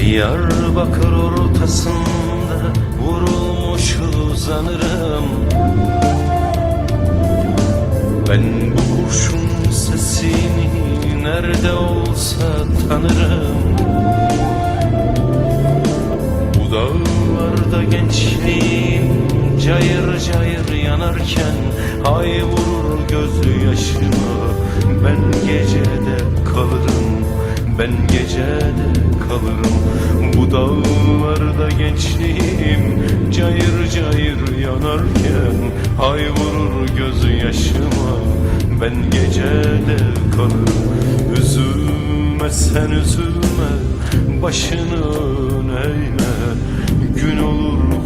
Diyarbakır ortasında vurulmuş uzanırım. Ben bu kurşun sesini nerede olsa tanırım. Bu dağlarda gençliğim cayır cayır yanarken Ay vurur gözü yaşıma Ben gecede Ben gecede kalırım. Bu dağlarda gençliğim. Cayır cayır yanarken Ay vurur gözü yaşıma. Ben gecede kalırım. Üzülme sen üzülme Başını eğme. Gün olur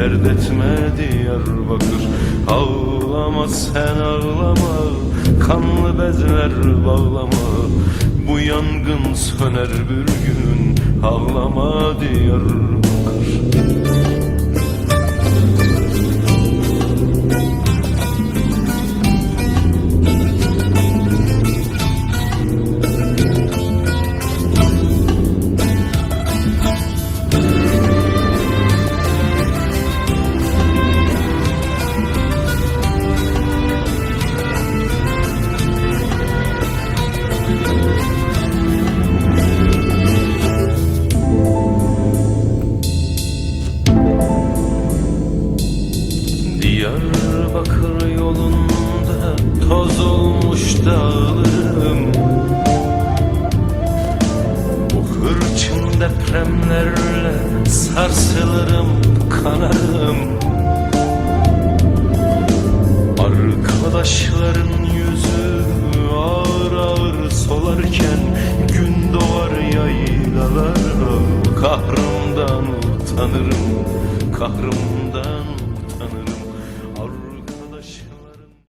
Dert etme Diyarbakır Ağlama sen ağlama. Kanlı bezler bağlama. Bu yangın söner bir gün. Ağlama Diyarbakır Diyarbakır yolunda toz olmuş dağlarım hırçın depremlerle sarsılırım kanarım. Arkadaşların yüzü ağır ağır solarken Gün doğar yaylalara Kahrımdan utanırım, kahrımdan